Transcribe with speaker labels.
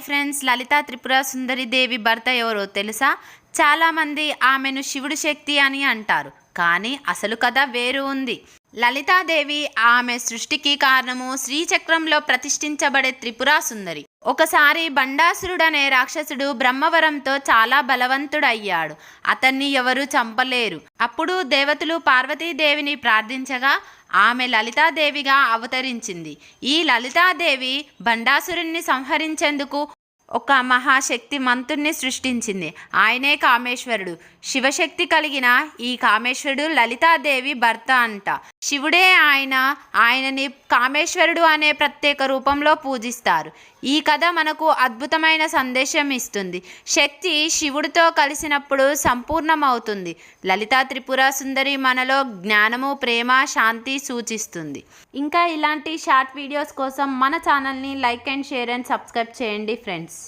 Speaker 1: Hi friends Lalitha Tripura Sundari Devi భర్త ఎవరో తెలుసా? చాలామంది ఆమెను శివుడు శక్తి అని అంటారు కానీ అసలు కథ వేరు ఉంది. లలితాదేవి ఆమె సృష్టికి కారణము శ్రీచక్రంలో ప్రతిష్ఠించబడే త్రిపురా సుందరి. ఒకసారి బండాసురుడనే రాక్షసుడు బ్రహ్మవరంతో చాలా బలవంతుడయ్యాడు. అతన్ని ఎవరూ చంపలేరు. అప్పుడు దేవతలు పార్వతీదేవిని ప్రార్థించగా ఆమె లలితాదేవిగా అవతరించింది. ఈ లలితాదేవి బండాసురుణ్ణి సంహరించేందుకు ఒక మహాశక్తి మంతుణ్ణి సృష్టించింది. ఆయనే కామేశ్వరుడు. శివశక్తి కలిగిన ఈ కామేశ్వరుడు లలితాదేవి భర్త అంట. శివుడే ఆయన ఆయనని కామేశ్వరుడు అనే ప్రత్యేక రూపంలో పూజిస్తారు. ఈ కథ మనకు అద్భుతమైన సందేశం ఇస్తుంది. శక్తి శివుడితో కలిసినప్పుడు సంపూర్ణమవుతుంది. లలితా త్రిపుర సుందరి మనలో జ్ఞానము ప్రేమ శాంతి సూచిస్తుంది. ఇంకా ఇలాంటి షార్ట్ వీడియోస్ కోసం మన ఛానల్ని like and share and subscribe చేయండి ఫ్రెండ్స్.